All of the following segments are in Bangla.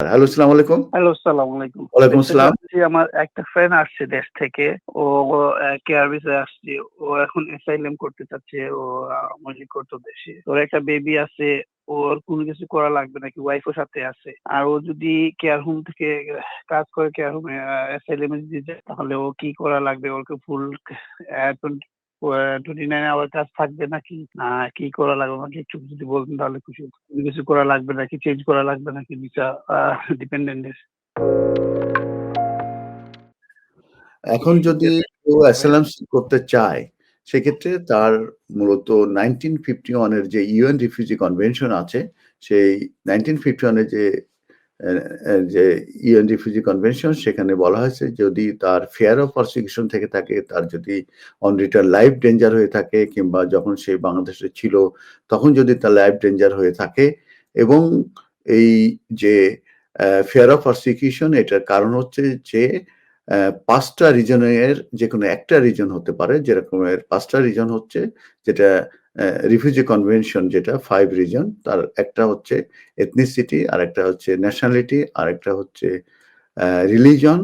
হ্যালো আসসালামু আলাইকুম হ্যালো আসসালামু আলাইকুম ওয়ালাইকুম। বলছি, আমার একটা ফ্রেন্ড আসছে দেশ থেকে ও কেয়ার ভিসায় আসছে। ও এখন অ্যাসাইলাম করতে চাচ্ছে ও আমার নিকট দেশে ওর একটা বেবি আছে ওর কোনো কিছু করা লাগবে নাকি? ওয়াইফও সাথে আছে। আর ও যদি কেয়ার হোম থেকে কাজ করে কেয়ার হোমে অ্যাসাইলামে যদি যায় তাহলে ও কি করা লাগবে? Okay full twenty nine hour কাজ থাকবে নাকি? না কি করা লাগবে? আমাকে একটু যদি বলতেন তাহলে খুশি কিছু করা লাগবে নাকি? চেঞ্জ করা লাগবে নাকি ভিসা ডিপেন্ডেন্টের এখন যদি কেউ অ্যাসাইলাম করতে চায় সেক্ষেত্রে তার মূলত নাইনটিন ফিফটি ওয়ানের যে ইউএন রিফিউজি কনভেনশন আছে সেই নাইনটিন ফিফটি ওয়ানের যে যে ইউএন রিফিউজি কনভেনশন সেখানে বলা হয়েছে যদি তার ফেয়ার অফ প্রসিকিউশন থেকে থাকে, তার যদি অন রিটার্ন লাইফ ডেঞ্জার হয়ে থাকে, কিংবা যখন সে বাংলাদেশে ছিল, তখন যদি তার লাইফ ডেঞ্জার হয়ে থাকে, এবং এই যে ফেয়ার অফ প্রসিকিউশন এটার কারণ হচ্ছে যে পাঁচটা রিজনের যে কোনো একটা রিজন হতে পারে, যেরকমের পাঁচটা রিজন হচ্ছে, যেটা রিফিউজি কনভেনশন যেটা ফাইভ রিজন তার একটা হচ্ছে এথনিসিটি আর একটা হচ্ছে ন্যাশনালিটি আর একটা হচ্ছে রিলিজন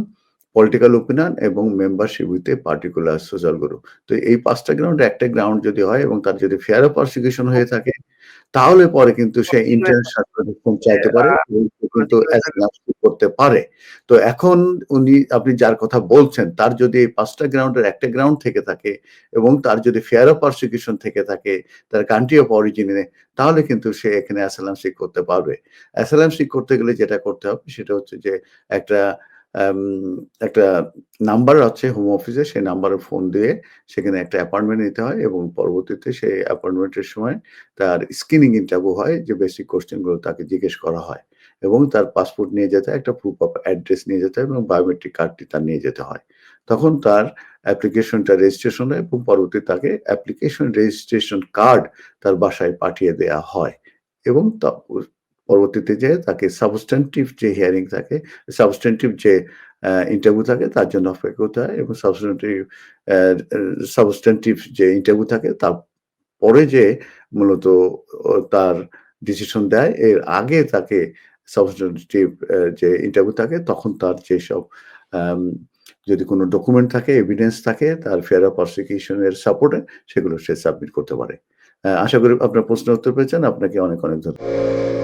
পলিটিক্যাল ওপিনিয়ন এবং membership with a particular social group তো এই পাঁচটা গ্রাউন্ড একটা গ্রাউন্ড যদি হয় এবং তার যদি ফেয়ার প্রসিকিউশন হয়ে থাকে তাহলে পরে কিন্তু সে প্রোটেকশন চাইতে পারে কিন্তু করতে পারে। তো এখন উনি আপনি যার কথা বলছেন তার যদি পাঁচটা গ্রাউন্ডের একটা গ্রাউন্ড থেকে থাকে এবং তার যদি ফেয়ার অফ প্রসিকিউশন থেকে থাকে তার কান্ট্রি অফ অরিজিনে তাহলে কিন্তু সে এখানে অ্যাসালাম সিক করতে পারবে। অ্যাসালাম সিক করতে গেলে যেটা করতে হবে সেটা হচ্ছে যে একটা একটা নাম্বার আছে হোম অফিসে সেই নাম্বারে ফোন দিয়ে সেখানে একটা অ্যাপয়েন্টমেন্ট নিতে হয় এবং পরবর্তীতে সেই অ্যাপয়েন্টমেন্টের সময় তার স্ক্রিনিং ইন্টারভিউ হয় যে বেসিক কোশ্চেনগুলো তাকে জিজ্ঞেস করা হয় এবং তার পাসপোর্ট নিয়ে যেতে হয়, একটা প্রুফ অফ অ্যাড্রেস নিয়ে যেতে হয় এবং বায়োমেট্রিক কার্ডটি তার নিয়ে যেতে হয়। তখন তার অ্যাপ্লিকেশনটা রেজিস্ট্রেশন হয় এবং পরবর্তী তাকে অ্যাপ্লিকেশন রেজিস্ট্রেশন কার্ড তার বাসায় পাঠিয়ে দেওয়া হয় এবং পরবর্তীতে যে তাকে সাবস্টেন্টিভ যে হিয়ারিং থাকে সাবস্টেন্টিভ যে ইন্টারভিউ থাকে তার জন্য অপেক্ষা করতে হয় এবং সাবস্টেন্টিভ সাবস্টেন্টিভ যে ইন্টারভিউ থাকে তার পরে যে মূলত তার ডিসিশন দেয়, এর আগে তাকে সাবস্টেন্টিভ যে ইন্টারভিউ থাকে তখন তার যেসব যদি কোনো ডকুমেন্ট থাকে এভিডেন্স থাকে তার ফেয়ার প্রসিকিউশনের সাপোর্টে সেগুলো সে সাবমিট করতে পারে। আশা করি আপনার প্রশ্নের উত্তর পেয়েছেন। আপনাকে অনেক অনেক ধন্যবাদ।